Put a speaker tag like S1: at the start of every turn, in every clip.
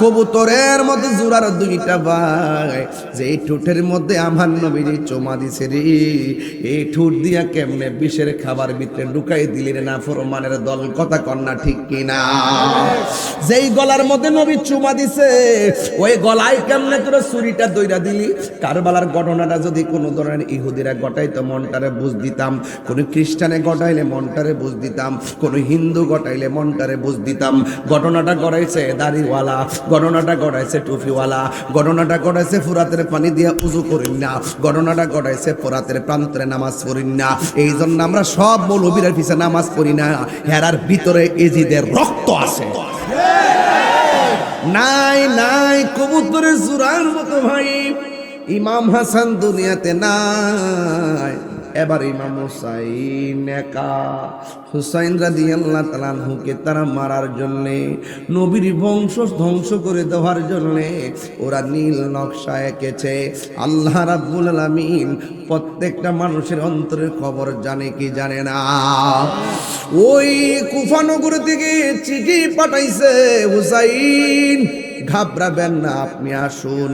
S1: কবুতরের মধ্যে জোড়ার দুইটা ভাই। যে ঠোঁটের মধ্যে আমার নবীজি চোমা দিছে রে, এই ঠোঁট দিয়া কেমনে বিষের খাবার ভিতরে ঢুকাই দিলি রে না, ফরমানের দল, কথা কন্যা ঠিক কিনা? যেই গলার মধ্যে নবী চুমা দিছে, ওই গলায় কেমনে তোর ছুরিটা দইরা দিলি? কারবালার ঘটনাটা যদি কোনো ধরনের ইহুদিরা ঘটাইতো, মনটারে বুঝ দিতাম। কোন খ্রিস্টানে ঘটাইলে মনটারে বুঝ দিতাম। কোন হিন্দু ঘটাইলে মনটারে বুঝ দিতাম। ঘটনাটা গড়াইছে দাড়িওয়ালা। ঘটনাটা গড়াইছে টুপিওয়ালা ঘটনাটা গড়াইছে ফুরাতের পানি দিয়া উজু করিন না ঘটনাটা গড়াইছে ফুরাতের প্রান্তরে নামাজ পড়িন না। এই জন্য আমরা সব মৌলবীরের পিছে নামাজ পড়ি না, হেরার ভিতরে এজিদের রক্ত আছে। নাই নাই, কবুতরের জুরার মতো ভাই, ইমাম হাসান দুনিয়াতে নাই। এবার ইমাম হুসাইন একা। হুসাইন রাদি আল্লাহ তালানহুকে তারা মারার জন্যে, নবীর বংশ ধ্বংস করে দেওয়ার জন্যে ওরা নীল নকশা এঁকেছে। আল্লাহ রাব্বুল আলামিন প্রত্যেকটা মানুষের অন্তরের খবর জানে কি জানে না। ওই কুফানগর থেকে চিঠি পাঠাইছে হুসাইন। ঘাবড়াবেন না, আপনি আসুন।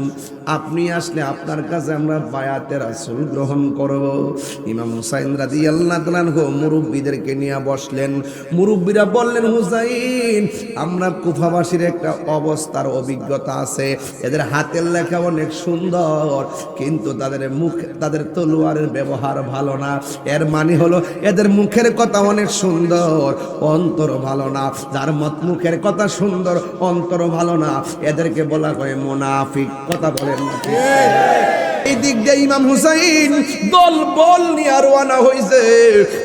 S1: আপনি আসলে আপনার কাছে আমরা বায়াতের আসল গ্রহণ করব। ইমাম হুসাইন রাজি আল্লাহ তালানহু মুরব্বীদেরকে নিয়ে বসলেন। মুরব্বীরা বললেন, হুসাইন, আমরা কুফাবাসীর একটা অবস্থার অভিজ্ঞতা আছে। এদের হাতের লেখা অনেক সুন্দর, কিন্তু তাদের মুখ, তাদের তলোয়ারের ব্যবহার ভালো না। এর মানে হলো, এদের মুখের কথা অনেক সুন্দর, অন্তর ভালো না। যার মত মুখের কথা সুন্দর, অন্তর ভালো না। এদেরকে বলা হয় মোনাফিক কথা বলেন না? এই দিক দিয়ে ইমাম হুসাইন দল বল নিয়ে রওনা হইছে।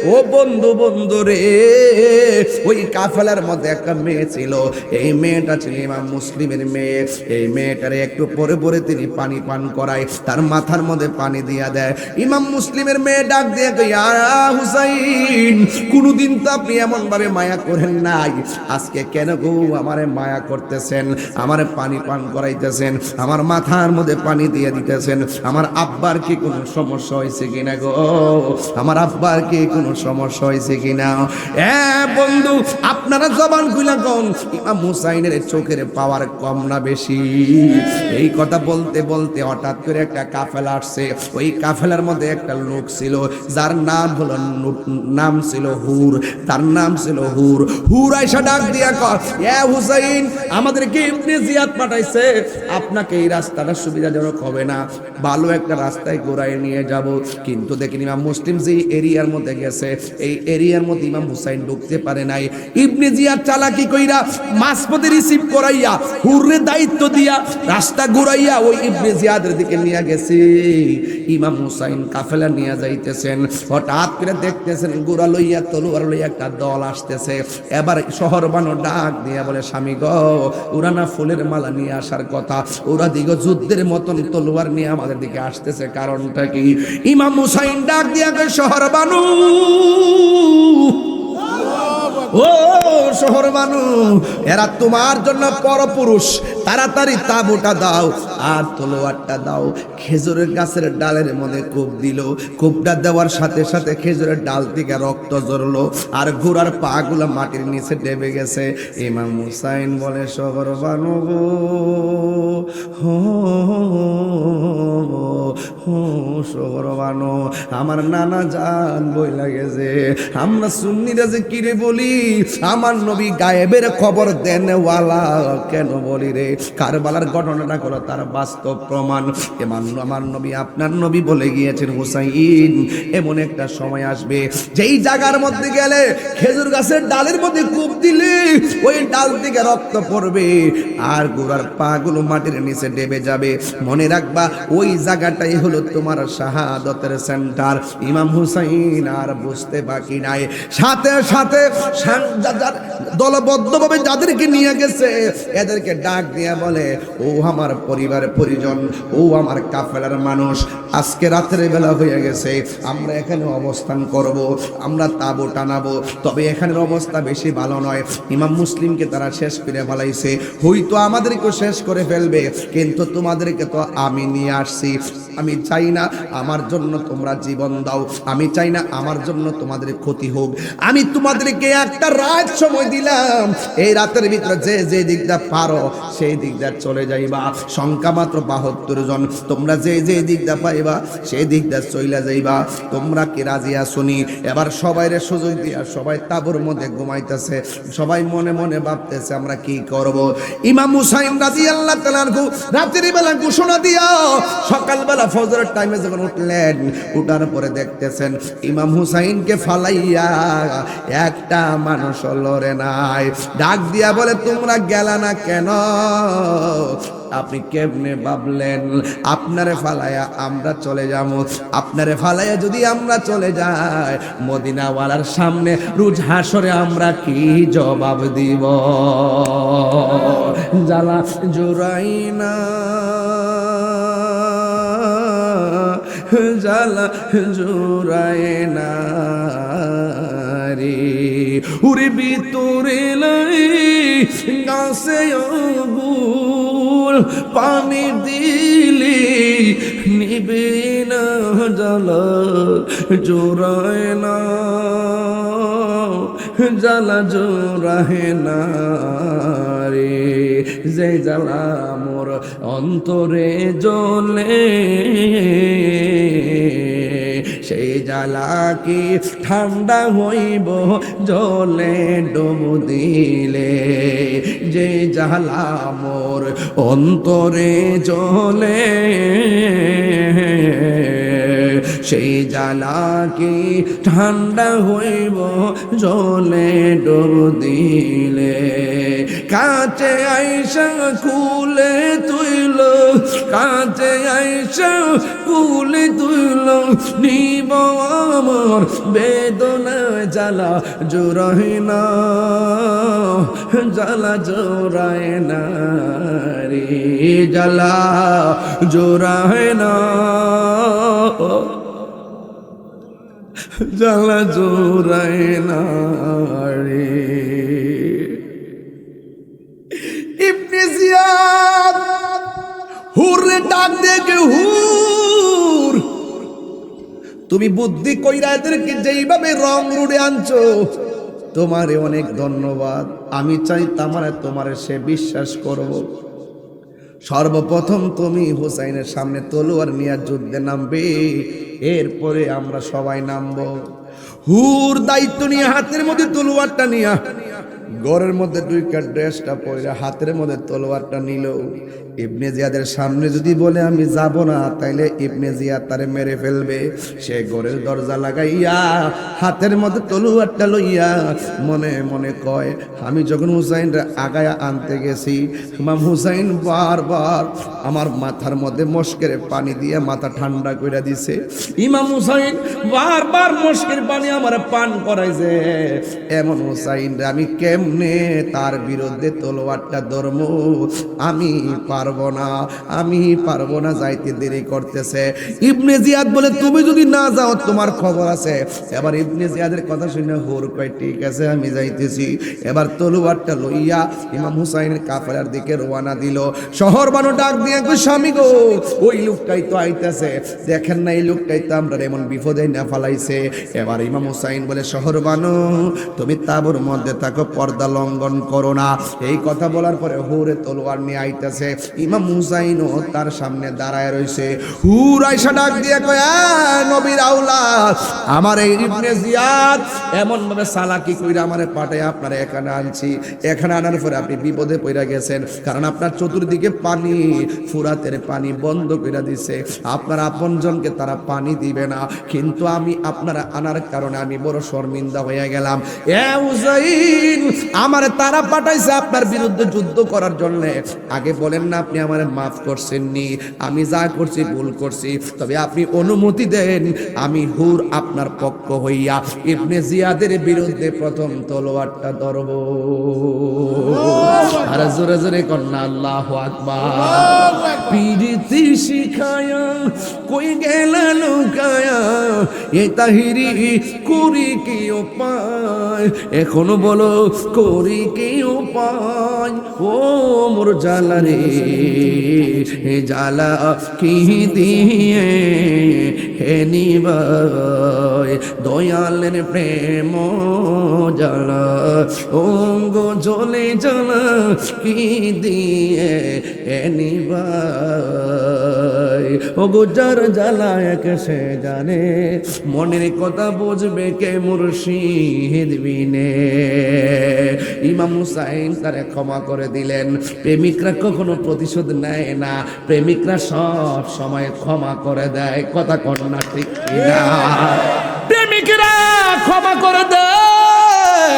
S1: ও বন্ধু বন্ধু রে ওই কাফেলার মধ্যে একটা মেয়ে ছিল। এই মেয়েটা ছিল ইমাম মুসলিমের মেয়ে। এই মেয়েটারে একটু পরে পরে তিনি পানি পান করায় তার মাথার মধ্যে পানি দিয়া দেয়। ইমাম মুসলিমের মেয়ে ডাক দিয়ে কই "আ, হুসাইন কোনোদিন তো আপনি এমন ভাবে মায়া করেন নাই। আজকে কেন গো আমারে মায়া করতেছেন? আমারে পানি পান করাইতেছেন। আমার মাথার মধ্যে পানি দিয়ে দিতেছেন। আমার আব্বার কি কোনো সমস্যা হয়েছে কিনা গো? আমার আব্বার কি কোনো সমস্যা হয়েছে কিনা? এ বন্ধু, আপনারা জবান খুলা কোন ইমাম হুসাইনের চোখের পাওয়ার কম না বেশি। এই কথা বলতে বলতে হঠাৎ করে একটা কাফেলা আসছে। ওই কাফেলার মধ্যে একটা লোক ছিল, যার নাম হলো নাম ছিল হুর। তার নাম ছিল হুর। হুর আইসা ডাক দিয়া কর এ হুসাইন, আমাদেরকে ইবনে জিয়াদ পাঠাইছে। আপনাকে এই রাস্তাটা সুবিধাজনক হবে না। ভালো একটা রাস্তায় ঘোরায় নিয়ে যাব। কিন্তু দেখেন ইমাম মুসলিম যে এরিয়ার মধ্যে গেছে, এই এরিয়ার মধ্যে ইমাম হুসাইন ঢুকতে পারে নাই। ইবনে জিয়াদ চালাকি কইরা মাসপদে রিসিভ করাইয়া হুররে দায়িত্ব দিয়া রাস্তা ঘুরাইয়া ওই ইবনে জিয়াদের দিকে নিয়ে গেছে। ইমাম হুসাইন কাফেলা নিয়ে যাইতেছেন। হঠাৎ করে দেখতেছেন গোড়া লইয়া, তলোয়ার লইয়া একটা দল আসতেছে। এবার শহর বানো ডাক দিয়া বলে, স্বামী গ, ওরা না ফুলের মালা নিয়ে আসার কথা। ওরা দিগ যুদ্ধের মতন তলোয়ার নিয়ে আমাদের দিকে আসতেছে কারণটা কি? ইমাম হুসাইন ডাক দিয়াকে শহর বানু। ও, শহর এরা তোমার জন্য পরপুরুষ। তাড়াতাড়ি তাবুটা দাও আর তলোয়ারটা দাও। খেজুরের গাছের ডালের মধ্যে কূপ দিল। কূপটা দেওয়ার সাথে সাথে খেজুরের ডাল থেকে রক্ত জড়লো আর ঘোড়ার পা গুলো মাটির নিচে ডেবে গেছে। ইমাম মুসাইন বলে, শহর বানু হো হো শহর বানু আমার নানা জান বই লাগে যে, আমরা সুন্নিরা যে কিরে বলি? আমার নবী গায়েবের খবর দেন ওয়ালা কেন বলি রে? কারবালার ঘটনাটা হলো তার বাস্তব প্রমাণ। এমন আমার নবী, আপনার নবী বলে গিয়েছেন হুসাইন। এমন একটা সময় আসবে, যেই জায়গার মধ্যে গেলে খেজুর গাছের ডালের মধ্যে কূপ দিলে ওই ডাল থেকে রক্ত পড়বে আর গোড়ার পাগুলো মাটির নিচে ডেবে যাবে। মনে রাখবা, ওই জায়গাটাই হলো তোমার শাহাদতের সেন্টার ইমাম হুসাইন আর বুঝতে বাকি নাই। সাথে সাথে দলবদ্ধভাবে যাদেরকে নিয়ে গেছে, এদেরকে ডাক দিয়ে বলে, ও আমার পরিবারের পরিজন, ও আমার কাফেলার মানুষ, আজকে রাতের বেলা হয়ে গেছে, আমরা এখানে অবস্থান করব, আমরা তাবু টানাবো, তবে এখানের অবস্থা বেশি ভালো নয়। ইমাম মুসলিমকে তারা শেষ করে ফেলাইছে। হয়তো আমাদেরকেও শেষ করে ফেলবে, কিন্তু তোমাদেরকে তো আমি নিয়ে আসছি। আমি চাই না আমার জন্য তোমরা জীবন দাও। আমি চাই না আমার জন্য তোমাদের ক্ষতি হোক। আমি তোমাদেরকে একটা রাত সময় দিলাম। এই রাতের ভিতরে যে যে দিকটা পারো, সেই দিকটা চলে যাইবা। সংখ্যা মাত্র বাহাত্তর জন। তোমরা যে যে দিকটা পাইবা, সেই দিকটা চইলা যাইবা। তোমরা কি রাজি আসনি? এবার সবাইরে সুযোগ দিয়া সবাই তাবুর মধ্যে ঘুমাইতেছে। সবাই মনে মনে ভাবতেছে, আমরা কি করব? ইমাম হুসাইন রাজি আল্লাহ তালানকু রাত্রি বেলা ঘোষণা দিয়া সকালবেলা ফজরের টাইমে যখন উঠলেন, উঠার পরে দেখতেছেন ইমাম হুসাইনকে ফালাইয়া একটা মানুষ লড়ে নাই। ডাক দিয়া বলে, তোমরা গেলা না কেন? আপনি কেমনে ভাবলেন? আপনারে ফালাইয়া আমরা চলে যাব। আপনারে ফালাইয়া যদি আমরা চলে যাই, মদিনাওয়ালার সামনে রুজ হাসরে আমরা কি জবাব দিব? জ্বালা জোরাই না। জ্বালা জোরায় না রে উরে ভিতরে লাই গাছে আগুল পানি দিলে নিবে না জ্বালা জোরায় না। জ্বালা জোরাহে না রে যে জ্বালা মোর অন্তরে জ্বলে, সেই জ্বালা কি ঠান্ডা হইব জলে ডুব দিলে? যে জ্বালা মোর অন্তরে জলে সেই জ্বালা কি ঠান্ডা হইব, জলে ডুব দিলে। কাছে আইসা কুলে তুইল কাছে আইসা কুলে তুইল, নিব আমার বেদনা জ্বালা জোরায় না, জ্বালা জোরায় না রে, জ্বালা জোরায় না। জ্বালা জোরায় না রে। ইবনে জিয়াদ হুরে ডাক দেখে হুর। তুমি বুদ্ধি কইরা এদেরকে যেইভাবে রং রুড়ে আনছো, তোমারে অনেক ধন্যবাদ। আমি চাই তামারে তোমারে সে বিশ্বাস করব সর্বপ্রথম তুমি হুসাইনের সামনে তলোয়ার নিয়ে যুদ্ধে নামবে, এরপরে আমরা সবাই নামব। হুর দায়িত্ব নিয়ে, হাতের মধ্যে তলোয়ারটা নিয়ে, ঘরের মধ্যে দুই দুইটা ড্রেসটা পরে হাতের মধ্যে তলোয়ারটা নিল। ইবনে জিয়াদের সামনে যদি বলে, আমি যাব না, তাইলে ইবনে জিয়াদ তারে মেরে ফেলবে। সে ঘরের দরজা লাগাইয়া, হাতের মধ্যে তলোয়ারটা লইয়া মনে মনে কয়, আমি যখন হুসাইন আগায়া আনতে গেছি ইমাম হুসাইন বারবার আমার মাথার মধ্যে মস্কের পানি দিয়ে মাথা ঠান্ডা করে দিছে, ইমাম হুসাইন বারবার মস্কের পানি আমার পান করাইছে। এমন হুসাইন আমি কেমনে তার বিরুদ্ধে তলোয়ারটা ধর্ম? আমি পারব না। আমি পারব না, যাইতে দেরি করতেছে। ইবনে জিয়াদ বলে, তুমি যদি না যাও, তোমার খবর আছে। এবার ইবনে জিয়াদের কথা শুনে হোর কয়, ঠিক আছে, আমি যাইতেছি। এবার তলুয়ারটা লইয়া ইমাম হুসাইনের কাফেলার দিকে রওনা দিল। শহর বানো ডাক দিয়ে স্বামী গো, ওই লোকটাই তো আইতাছে। দেখেন না, এই লোকটাই তো আমরা এমন বিপদে না ফালাইছে। এবার ইমাম হুসাইন বলে, শহর বানো, তুমি তাবুর মধ্যে থাকো, পর্দা লঙ্ঘন করো না। এই কথা বলার পরে হুরে তলোয়ার নিয়ে আইতাছে। ইমাম হুসাইনও তার সামনে দাঁড়ায় রইছে হুর আইসা ডাক দিয়ে কয় "আ, নবীর আউলাদ আমার এই ইবনে জিয়াদ এমন ভাবে সালাকি কইরা আমারে পাঠায় আপনারা এখানে আনছি। এখানে আনার পরে আপনি বিপদে পড়ে গেছেন কারণ আপনার চতুর্দিকে পানি ফুরাতের পানি বন্ধ করে দিছে। আপনার আপনজনকে তারা পানি দিবে না কিন্তু আমি আপনারা আনার কারণে আমি বড় শর্মিন্দা হয়ে গেলাম। এ উজাইন আমার তারা পাঠাইছে আপনার বিরুদ্ধে যুদ্ধ করার জন্য। আগে বলেন না আপনি আমার মাফ করছেন নি আমি যা করছি ভুল করছি তবে আপনি অনুমতি দেন আমি হুর আপনার পক্ষ হইয়া ইবনে জিয়াদের বিরুদ্ধে প্রথম তলোয়ারটা ধরব। আর জোরে জোরে কন্যা আল্লাহ আকবার। শিখায়া কই গেল লুকায়া এ তাহিরি করি কি উপায়? এখনও বলো করি কি উপায়? ও মোর জ্বালা রে হে জ্বালা কি দিয়ে হে নিবাই দয়ালের প্রেম জ্বালা, অঙ্গ জলে জ্বালা, কি দিয়ে হে নিবাই ও গুজার জ্বালা এক সে জানে, মনের কথা বুঝবে কে মুর্শিদ বিনে। ইমাম হুসাইন তারে ক্ষমা করে দিলেন, প্রেমিকরা কখনো প্রতিশোধ নেয় না, প্রেমিকরা সব সময় ক্ষমা করে দেয়, কথা কন্যা ঠিক কিনা প্রেমিকরা ক্ষমা করে দেয়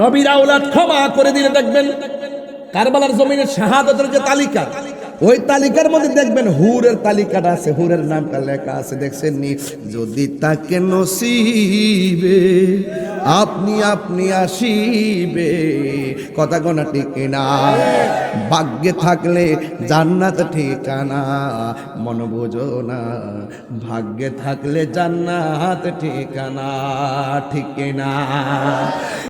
S1: নবীরা ওলাদ ক্ষমা করে দিলে দেখবেন কারবালার জমিনের শাহাদতের যে তালিকা, ওই তালিকার মধ্যে দেখবেন হুরের তালিকাটা আছে, হুরের নামটা লেখা আছে দেখছেন নি যদি তাকে নসিবে আপনি আপনি আসিবে। কথা গোনা ঠিক না। ভাগ্যে থাকলে জান্নাত ঠিকানা, মন বোঝো না। ভাগ্যে থাকলে জান্নাত ঠিকানা, ঠিক না।